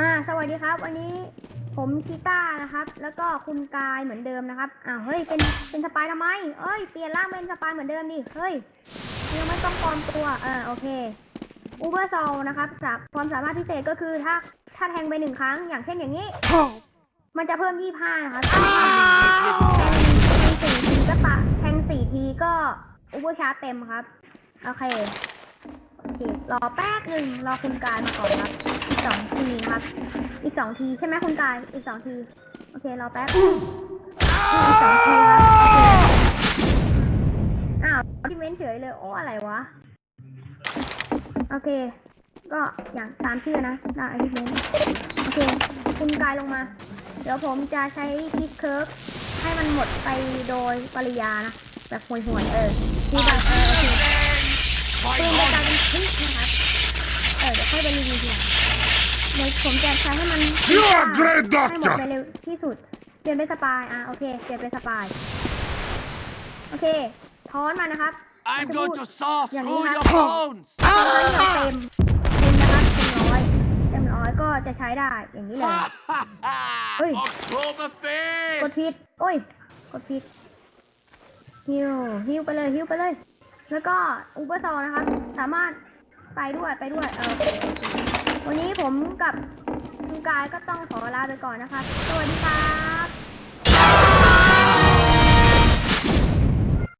อ่า สวัสดีครับ วันนี้ผมชีต้านะครับ แล้วก็คุณกายเหมือนเดิมนะครับ อ้าว เฮ้ย เป็น เป็นสปายทำไม เอ้ย เปลี่ยนร่างเป็นสปายเหมือนเดิมดิ เฮ้ยยังไม่ต้องปลอมตัวอ่าโอเค อูเบอร์ซอลนะครับจากความสามารถพิเศษก็คือถ้า ถ้าแทงไปหนึ่งครั้ง อย่างเช่นอย่างนี้ มันจะเพิ่ม25นะครับแทงแทงสี่ทีก็ตะแทงสี่ทีก็อูเบอร์ชาร์จเต็มครับ โอเคโอเค รอแป๊บหนึ่งรอคุณกายมาก่อนครับอีกสองทีครับ อีกสองทีใช่ไหมคุณกายอีกสองทีโอเครอแป๊บอีกสองทีครับอ้าวที่เม้นเฉยเลยโอ้อะไรวะโอเค ก็อย่างตามชื่อนะได้ที่เมนโอเค คุณกายลงมา เดี๋ยวผมจะใช้คิกเคิร์ฟให้มันหมดไปโดยปริยานะ แบบห่วยๆเออคือแบบเออโอเค ปืนจะกลายเป็นคลิปนะครับ เออเดี๋ยวค่อยไปรีวิวทีหลังเดี๋ยวผมจะใช้ให้มัน You are great ให้หม doctor. ไปเร็วที่สุด เปลี่ยนเป็นสปาย อะโอเค เปลี่ยนเป็นสปาย โอเคทอนมานะครับ I'm going to saw through your bones! ทอนให้เราเต็มเต็มนะครับเต็มร้อยเต็มร้อยก็จะใช้ได้อย่างนี้เลย Oi. October กด Feast! ผิดโอ้ย กดผิดฮิวฮิวไปเลยฮิวไปเลย แล้วก็อูเบอร์นะครับ สามารถ ไปด้วยไปด้วยเออวันนี้ผมกับคุณกายก็ต้องขอลาไปก่อนนะครับ สวัสดีครับ